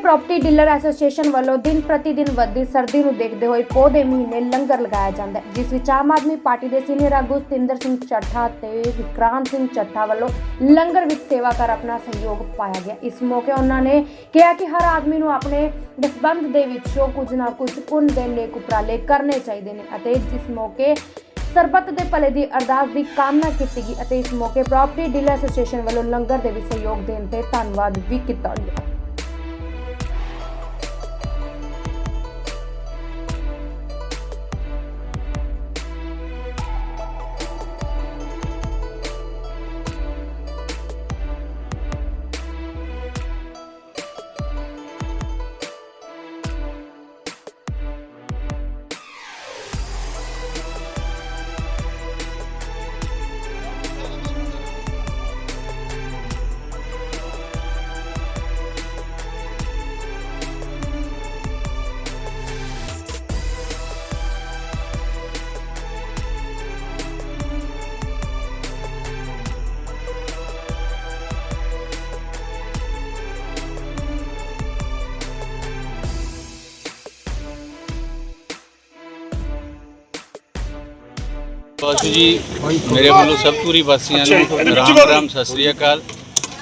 Property dealer association ਵੱਲੋਂ ਦਿਨ ਪ੍ਰਤੀ ਦਿਨ ਵੱਧਦੀ ਸਰਦੀ ਨੂੰ ਦੇਖਦੇ ਹੋਏ ਪੋਹ ਦੇ ਮਹੀਨੇ ਲੰਗਰ ਲਗਾਇਆ ਜਾਂਦਾ ਹੈ, ਜਿਸ ਵਿੱਚ ਆਮ ਆਦਮੀ ਪਾਰਟੀ ਦੇ ਸੀਨੀਅਰ ਆਗੂ ਸਤਿੰਦਰ ਸਿੰਘ ਚੱਠਾ ਤੇ ਵਿਕਰਾਂਤ ਸਿੰਘ ਚੱਠਾ ਵੱਲੋਂ ਲੰਗਰ ਵਿੱਚ ਸੇਵਾ ਕਰ ਆਪਣਾ ਸਹਿਯੋਗ ਪਾਇਆ ਗਿਆ। ਇਸ ਮੌਕੇ ਉਹਨਾਂ ਨੇ ਕਿਹਾ ਕਿ ਹਰ ਆਦਮੀ ਨੂੰ ਆਪਣੇ ਦਸਬੰਦ ਦੇ ਵਿੱਚੋਂ ਕੁਝ ਨਾ ਕੁਝ ਪੁੰਨ ਦੇ ਨੇਕ ਉਪਰਾਲੇ ਕਰਨੇ ਚਾਹੀਦੇ ਨੇ ਅਤੇ ਜਿਸ ਮੌਕੇ ਸਰਬੱਤ ਦੇ ਭਲੇ ਦੀ ਅਰਦਾਸ ਦੀ ਕਾਮਨਾ ਕੀਤੀ ਗਈ ਅਤੇ ਇਸ ਮੌਕੇ ਪ੍ਰਾਪਰਟੀ ਡੀਲਰ ਐਸੋਸੀਏਸ਼ਨ ਵੱਲੋਂ ਲੰਗਰ ਦੇ ਵੀ ਸਹਿਯੋਗ ਦੇਣ ਤੇ ਧੰਨਵਾਦ ਵੀ ਕੀਤਾ ਗਿਆ। ਵਾਸੂ ਜੀ ਮੇਰੇ ਵੱਲੋਂ ਸਭ ਪੂਰੀ ਵਾਸੀਆਂ ਨੂੰ ਰਾਮ ਰਾਮ ਸਤਿ ਸ੍ਰੀ ਅਕਾਲ।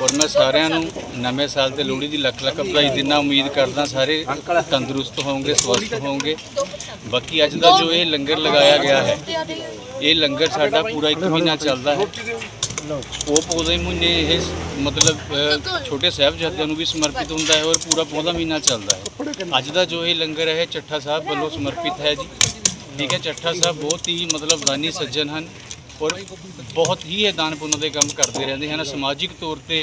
ਔਰ ਮੈਂ ਸਾਰਿਆਂ ਨੂੰ ਨਵੇਂ ਸਾਲ ਤੇ ਲੋਹੜੀ ਦੀ ਲੱਖ ਲੱਖ ਵਧਾਈ ਦਿੰਦਾ ਉਮੀਦ ਕਰਦਾ ਸਾਰੇ ਤੰਦਰੁਸਤ ਹੋਵੋਗੇ ਸਵਸਥ ਹੋਵੋਗੇ। ਬਾਕੀ ਅੱਜ ਦਾ ਜੋ ਇਹ ਲੰਗਰ ਲਗਾਇਆ ਗਿਆ ਹੈ ਇਹ ਲੰਗਰ ਸਾਡਾ ਪੂਰਾ 1 ਮਹੀਨਾ ਚੱਲਦਾ ਹੈ। ਉਹ ਪੌਦੇ ਮਹੀਨੇ ਇਹ ਮਤਲਬ ਛੋਟੇ ਸਾਹਿਬਜ਼ਾਦਿਆਂ ਨੂੰ ਵੀ ਸਮਰਪਿਤ ਹੁੰਦਾ ਹੈ ਔਰ ਪੂਰਾ ਪੌਦਾ ਮਹੀਨਾ ਚੱਲਦਾ ਹੈ। ਅੱਜ ਦਾ ਜੋ ਇਹ ਲੰਗਰ ਹੈ ਚੱਠਾ ਸਾਹਿਬ ਵੱਲੋਂ ਸਮਰਪਿਤ ਹੈ ਜੀ। ਠੀਕ ਹੈ, ਚੱਠਾ ਸਾਹਿਬ ਬਹੁਤ ਹੀ ਮਤਲਬ ਦਾਨੀ ਸੱਜਣ ਹਨ ਔਰ ਬਹੁਤ ਹੀ ਇਹ ਦਾਨ ਪੁੰਨ ਦੇ ਕੰਮ ਕਰਦੇ ਰਹਿੰਦੇ ਹਨ। ਸਮਾਜਿਕ ਤੌਰ ਤੇ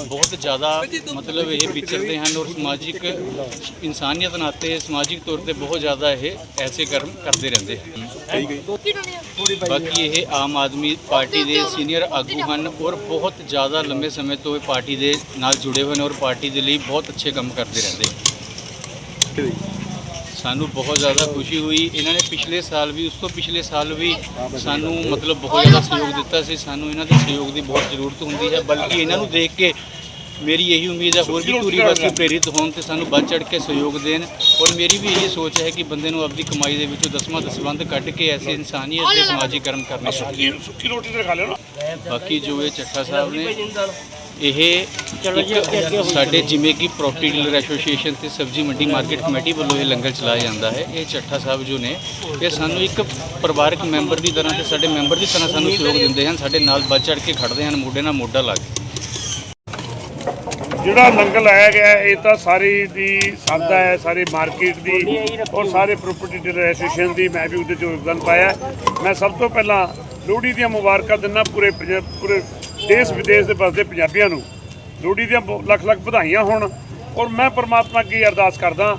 ਬਹੁਤ ਜ਼ਿਆਦਾ ਮਤਲਬ ਇਹ ਵਿਚਰਦੇ ਹਨ ਔਰ ਸਮਾਜਿਕ ਇਨਸਾਨੀਅਤ ਨਾਤੇ ਸਮਾਜਿਕ ਤੌਰ ਤੇ ਬਹੁਤ ਜ਼ਿਆਦਾ ਇਹ ਐਸੇ ਕਰਮ ਕਰਦੇ ਰਹਿੰਦੇ ਹਨ। ਬਾਕੀ ਇਹ ਆਮ ਆਦਮੀ ਪਾਰਟੀ ਦੇ ਸੀਨੀਅਰ ਆਗੂ ਹਨ ਔਰ ਬਹੁਤ ਜ਼ਿਆਦਾ ਲੰਬੇ ਸਮੇਂ ਤੋਂ ਇਹ ਪਾਰਟੀ ਦੇ ਨਾਲ ਜੁੜੇ ਹੋਏ ਨੇ ਔਰ ਪਾਰਟੀ ਦੇ ਲਈ ਬਹੁਤ ਅੱਛੇ ਕੰਮ ਕਰਦੇ ਰਹਿੰਦੇ ਹਨ। ਸਾਨੂੰ ਬਹੁਤ ਜ਼ਿਆਦਾ ਖੁਸ਼ੀ ਹੋਈ। ਇਹਨਾਂ ਨੇ ਪਿਛਲੇ ਸਾਲ ਵੀ ਉਸ ਤੋਂ ਪਿਛਲੇ ਸਾਲ ਵੀ ਸਾਨੂੰ ਮਤਲਬ ਬਹੁਤ ਜ਼ਿਆਦਾ ਸਹਿਯੋਗ ਦਿੱਤਾ ਸੀ। ਸਾਨੂੰ ਇਹਨਾਂ ਦੇ ਸਹਿਯੋਗ ਦੀ ਬਹੁਤ ਜ਼ਰੂਰਤ ਹੁੰਦੀ ਹੈ। ਬਲਕਿ ਇਹਨਾਂ ਨੂੰ ਦੇਖ ਕੇ ਮੇਰੀ ਇਹੀ ਉਮੀਦ ਹੈ ਹੋਰ ਵੀ ਪੂਰੀ ਵਾਸੀ ਪ੍ਰੇਰਿਤ ਹੋਣ ਤੇ ਸਾਨੂੰ ਵੱਧ ਚੜ੍ਹ ਕੇ ਸਹਿਯੋਗ ਦੇਣ। ਔਰ ਮੇਰੀ ਵੀ ਇਹ ਸੋਚ ਹੈ ਕਿ ਬੰਦੇ ਨੂੰ ਆਪਣੀ ਕਮਾਈ ਦੇ ਵਿੱਚੋਂ ਦਸਵਾਂ ਦਸਵੰਧ ਕੱਢ ਕੇ ਐਸੇ ਇਨਸਾਨੀਅਤ ਦੇ ਸਮਾਜਿਕ ਕਰਮ ਕਰਨੇ ਚਾਹੀਦੇ। ਸੁੱਕੀ ਰੋਟੀ ਤੇ ਖਾ ਲਿਓ ਨਾ। ਬਾਕੀ ਜੋ ਇਹ ਚੱਠਾ ਸਾਹਿਬ ਨੇ ਇਹ ਇੱਕ ਸਾਡੇ ਜਿਵੇਂ ਕਿ ਪ੍ਰਾਪਰਟੀ ਡੀਲਰ ਐਸੋਸੀਏਸ਼ਨ ਤੇ ਸਬਜ਼ੀ ਮੰਡੀ ਮਾਰਕੀਟ ਕਮੇਟੀ ਵੱਲੋਂ ਇਹ ਲੰਗਰ ਚਲਾਇਆ ਜਾਂਦਾ ਹੈ ਇਹ ਚੱਠਾ ਸਾਹਿਬ ਜੋ ਨੇ ਇਹ ਸਾਨੂੰ ਇੱਕ ਪਰਿਵਾਰਕ ਮੈਂਬਰ ਦੀ ਤਰ੍ਹਾਂ ਤੇ ਸਾਡੇ ਮੈਂਬਰ ਦੀ ਤਰ੍ਹਾਂ ਸਾਨੂੰ ਸਹਿਯੋਗ ਦਿੰਦੇ ਹਨ ਸਾਡੇ ਨਾਲ ਵੱਧ ਚੜ੍ਹ ਕੇ ਖੜਦੇ ਹਨ ਮੋਢੇ ਨਾਲ ਮੋਢਾ ਲਾ ਕੇ ਜਿਹੜਾ ਲੰਗਰ ਲਾਇਆ ਗਿਆ ਇਹ ਤਾਂ ਸਾਰੀ ਦੀ ਸਾਦਾ ਹੈ ਸਾਰੇ ਮਾਰਕੀਟ ਦੀ ਔਰ ਸਾਰੇ ਪ੍ਰਾਪਰਟੀ ਡੀਲਰ ਐਸੋਸੀਏਸ਼ਨ ਦੀ ਮੈਂ ਵੀ ਉਹਦੇ 'ਚ ਯੋਗਦਾਨ ਪਾਇਆ। ਮੈਂ ਸਭ ਤੋਂ ਪਹਿਲਾਂ ਲੋਹੜੀ ਦੀਆਂ ਮੁਬਾਰਕਾਂ ਦਿੰਦਾ ਪੂਰੇ ਪੰਜਾਬ- ਪੂਰੇ ਦੇਸ਼ ਵਿਦੇਸ਼ ਦੇ ਵਸਦੇ ਪੰਜਾਬੀਆਂ ਨੂੰ। ਲੋਹੜੀ ਦੀਆਂ ਲੱਖ ਲੱਖ ਵਧਾਈਆਂ ਹੋਣ। ਔਰ ਮੈਂ ਪਰਮਾਤਮਾ ਅੱਗੇ ਅਰਦਾਸ ਕਰਦਾ,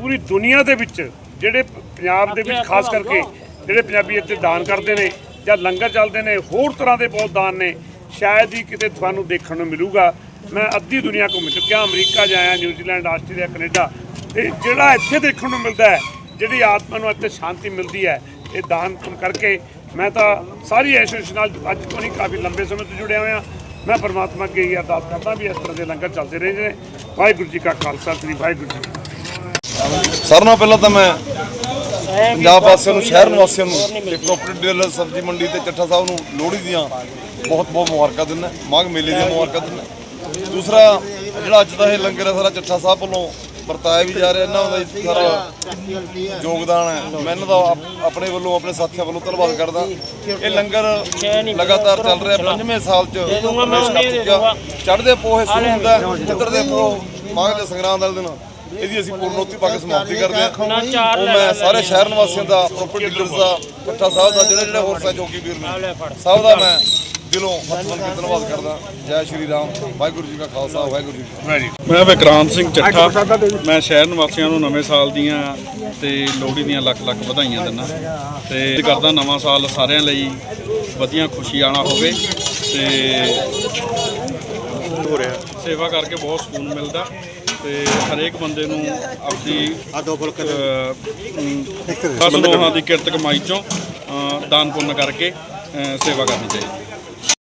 ਪੂਰੀ ਦੁਨੀਆ ਦੇ ਵਿੱਚ ਜਿਹੜੇ ਪੰਜਾਬ ਦੇ ਵਿੱਚ ਖਾਸ ਕਰਕੇ ਜਿਹੜੇ ਪੰਜਾਬੀ ਇੱਥੇ ਦਾਨ ਕਰਦੇ ਨੇ ਜਾਂ ਲੰਗਰ ਚੱਲਦੇ ਨੇ, ਹੋਰ ਤਰ੍ਹਾਂ ਦੇ ਬਹੁਤ ਦਾਨ ਨੇ, ਸ਼ਾਇਦ ਹੀ ਕਿਤੇ ਤੁਹਾਨੂੰ ਦੇਖਣ ਨੂੰ ਮਿਲੂਗਾ। ਮੈਂ ਅੱਧੀ ਦੁਨੀਆ ਘੁੰਮ ਚੁੱਕਿਆ, ਅਮਰੀਕਾ ਜਾਇਆ ਨਿਊਜ਼ੀਲੈਂਡ ਆਸਟ੍ਰੇਲੀਆ, ਕੈਨੇਡਾ। ਤੇ ਜਿਹੜਾ ਇੱਥੇ ਦੇਖਣ ਨੂੰ ਮਿਲਦਾ ਹੈ, ਜਿਹੜੀ ਆਤਮਾ ਨੂੰ ਇੱਥੇ ਸ਼ਾਂਤੀ ਮਿਲਦੀ ਹੈ, ਇਹ ਦਾਨ ਕਰਕੇ ਮੈਂ ਤਾਂ ਸਾਰੀ ਐਸੋਸੀਏਸ਼ਨ ਨਾਲ ਅੱਜ ਤੋਂ ਨਹੀਂ ਕਾਫੀ ਲੰਬੇ ਸਮੇਂ ਤੋਂ ਜੁੜਿਆ ਹੋਇਆ। ਮੈਂ ਪਰਮਾਤਮਾ ਅੱਗੇ ਇਹ ਅਰਦਾਸ ਕਰਦਾ ਵੀ ਇਸ ਤਰ੍ਹਾਂ ਦੇ ਲੰਗਰ ਚੱਲਦੇ ਰਹੇ ਨੇ। ਵਾਹਿਗੁਰੂ ਜੀ ਕਾ ਖਾਲਸਾ ਸ੍ਰੀ ਵਾਹਿਗੁਰੂ ਜੀ। ਸਾਰਿਆਂ ਨਾਲੋਂ ਪਹਿਲਾਂ ਤਾਂ ਮੈਂ ਪੰਜਾਬ ਵਾਸੀਆਂ ਨੂੰ ਸ਼ਹਿਰ ਨਿਵਾਸੀਆਂ ਨੂੰ ਤੇ ਪ੍ਰਾਪਰਟੀ ਡੀਲਰ ਸਬਜ਼ੀ ਮੰਡੀ ਤੇ ਚੱਠਾ ਸਾਹਿਬ ਨੂੰ ਲੋਹੜੀ ਦੀਆਂ ਬਹੁਤ ਬਹੁਤ ਮੁਬਾਰਕਾਂ ਦਿੰਦਾ। ਮਾਘ ਮੇਲੇ ਦੀਆਂ ਮੁਬਾਰਕਾਂ ਦਿੰਦਾ। ਦੂਸਰਾ ਜਿਹੜਾ ਅੱਜ ਦਾ ਇਹ ਲੰਗਰ ਹੈ ਸਾਰਾ ਚੱਠਾ ਸਾਹਿਬ ਵੱਲੋਂ ਵਰਤਾਇਆ ਵੀ ਜਾ ਰਿਹਾ ਇਹਨਾਂ ਦਾ ਸਾਰਾ ਯੋਗਦਾਨ ਹੈ। ਮੈਂ ਇਹਨਾਂ ਦਾ ਆਪ- ਆਪਣੇ ਵੱਲੋਂ ਆਪਣੇ ਸਾਥੀਆਂ ਵੱਲੋਂ ਧੰਨਵਾਦ ਕਰਦਾ। ਇਹ ਲੰਗਰ ਲਗਾਤਾਰ ਚੱਲ ਰਿਹਾ ਪੰਜਵੇਂ ਸਾਲ ਚ ਚੜ੍ਹਦੇ ਪੋਹੇ ਸ਼ੁਰੂ ਹੁੰਦਾ ਚਿੱਤਰ ਦੇ ਪੋਹ ਮਾਘ ਦੇ ਸੰਗਰਾਂਦ ਵਾਲੇ ਦਿਨ। ਇਹਦੀ ਅਸੀਂ ਪੂਰਨੋਤੀ ਪਾ ਕੇ ਸਮਾਪਤੀ ਕਰਦੇ ਹਾਂ। ਉਹ ਮੈਂ ਸਾਰੇ ਸ਼ਹਿਰ ਨਿਵਾਸੀਆਂ ਦਾ ਪ੍ਰੋਪਰਟੀ ਡੀਲਰਸ ਦਾ ਇਕੱਠਾ ਸਾਹਿਬ ਦਾ ਜਿਹੜੇ ਜਿਹੜੇ ਹੋਰ ਸਹਿਯੋਗੀ ਵੀਰ ਨੇ। ਸਭ ਦਾ ਮੈਂ ਦਿਲੋਂ ਹੱਥ ਬੰਨ੍ਹ ਕੇ ਧੰਨਵਾਦ ਕਰਦਾ। ਜੈ ਸ਼੍ਰੀ ਰਾਮ। ਵਾਹਿਗੁਰੂ ਜੀ ਕਾ ਖਾਲਸਾ, ਵਾਹਿਗੁਰੂ ਜੀ ਕੀ ਮੈਂ ਵਿਕਰਾਮ ਸਿੰਘ ਚੱਠਾ। ਮੈਂ ਸ਼ਹਿਰ ਨਿਵਾਸੀਆਂ ਨੂੰ ਨਵੇਂ ਸਾਲ ਦੀਆਂ ਤੇ ਲੋਹੜੀ ਦੀਆਂ ਲੱਖ ਲੱਖ ਵਧਾਈਆਂ ਦਿੰਦਾ। ਤੇ ਕਰਦਾ ਨਵਾਂ ਸਾਲ ਸਾਰਿਆਂ ਲਈ ਵਧੀਆ ਖੁਸ਼ੀ ਆਣਾ ਹੋਵੇ ਤੇ ਹੋ ਰਿਹਾ ਸੇਵਾ ਕਰਕੇ ਬਹੁਤ ਸਕੂਨ ਮਿਲਦਾ ਤੇ ਹਰੇਕ ਬੰਦੇ ਨੂੰ ਆਪਣੀ ਆ ਦੋ ਫੁਲਕ ਫਸਲੋਂ ਦੀ ਕਿਰਤ ਕਮਾਈ ਚੋਂ ਦਾਨ ਪੁੰਨ ਕਰਕੇ ਸੇਵਾ ਕਰਨੀ ਚਾਹੀਦੀ।